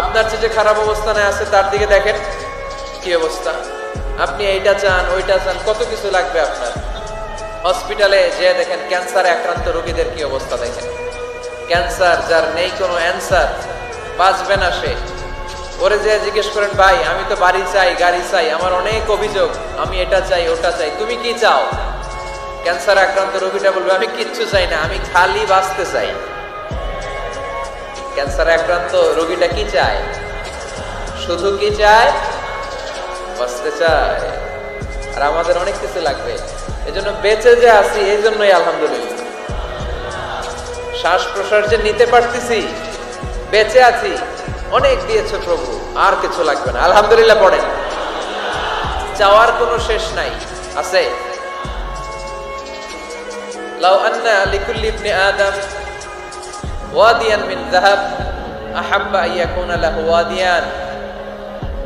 আপনার যে খারাপ অবস্থানে আছে, তার দিকে দেখেন কি অবস্থা। আপনি এইটা চান, ওইটা চান, কত কিছু লাগবে আপনার? হসপিটালে যে দেখেন, ক্যান্সারে আক্রান্ত রোগীদের কি অবস্থা দেখেন। ক্যান্সার, যার নেই কোনো অ্যান্সার, বাঁচবে না সে। ওরে যে জিজ্ঞেস করেন, ভাই, আমি তো বাড়ি চাই, গাড়ি চাই, আমার অনেক অভিযোগ, আমি এটা চাই, ওটা চাই, তুমি কি চাও? ক্যান্সার আক্রান্ত রোগীটা বলবে, আমি কিচ্ছু চাই না, আমি খালি বাঁচতে চাই। ক্যান্সার আক্রান্ত রোগীটা কি চায়? শুধু কি চায়? বাঁচতে চায়। আর আমাদের অনেক কিছু লাগবে। এজন্য বেঁচে যে আছি এই জন্যই আলহামদুলিল্লাহ। শ্বাস প্রশ্বাস যে নিতে পারতেছি, বেঁচে আছি, অনেক দিয়েছে প্রভু, আর কিছু লাগবে না। আলহামদুলিল্লাহ পড়েন। চাওয়ার কোনো শেষ নাই। আছে? লাউ আন্না লিকুল্লি ইবনে ওয়াদিয়ান মিন যাহাব, আহাব্বা ইয়াকুনা লাহু ওয়াদিয়ান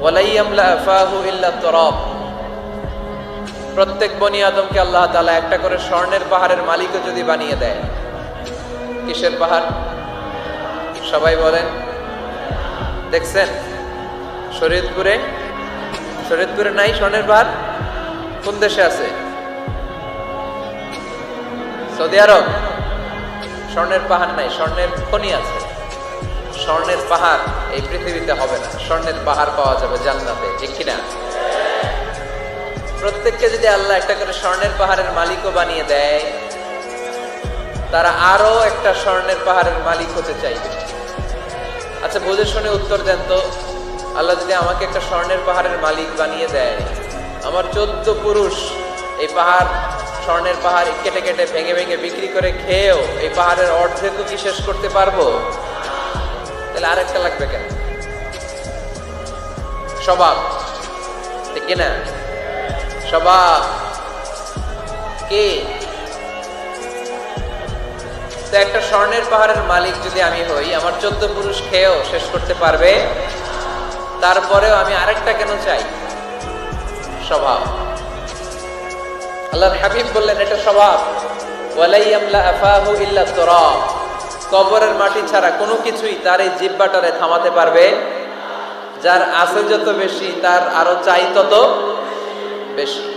ওয়ালা ইয়ামলা ফাহু ইল্লা তুরাব প্রত্যেক বনি আদমকে আল্লাহ তাআলা একটা করে স্বর্ণের পাহাড়ের মালিকও যদি বানিয়ে দেয়, কিসের পাহাড়? সবাই বলেন, দেখছেন? শরীয়তপুরে শরীয়তপুরে নাই স্বর্ণের পাহাড়? কোন দেশে আছে? Saudi Arab? স্বর্ণের পাহাড় নাই, স্বর্ণের খনি আছে। স্বর্ণের পাহাড় এই পৃথিবীতে হবে না। স্বর্ণের পাহাড় পাওয়া যাবে জান্নাতে, ঠিক কিনা? প্রত্যেককে যদি আল্লাহ একটা করে স্বর্ণের পাহাড়ের মালিকও বানিয়ে দেয়, তারা আরও একটা স্বর্ণের পাহাড়ের মালিক হতে চাইবে। আচ্ছা বুঝে শুনে উত্তর দেন তো, আল্লাহ যদি আমাকে একটা স্বর্ণের পাহাড়ের মালিক বানিয়ে দেয়, আমার চোদ্দ পুরুষ এই পাহাড় স্বর্ণের পাহাড় কেটে কেটে ভেঙে ভেঙে বিক্রি করে খেয়েও এই পাহাড়ের অর্ধেকও কি শেষ করতে পারব? তাহলে আরেকটা লাগবে কেন? স্বভাব। ঠিক কিনা স্বভাব। কে? তো একটা স্বর্ণের পাহাড়ের মালিক যদি আমি হই, আমার চোদ্দ পুরুষ খেয়েও শেষ করতে পারবে। তারপরেও আমি আরেকটা কেন চাই? স্বভাব। আল্লাহর হাবিব বললেন, এটা স্বভাব। কবরের মাটি ছাড়া কোনো কিছুই তার এই জিব্বাটারে থামাতে পারবে যার আছে যত বেশি, তার আরও চাই তত বেশি।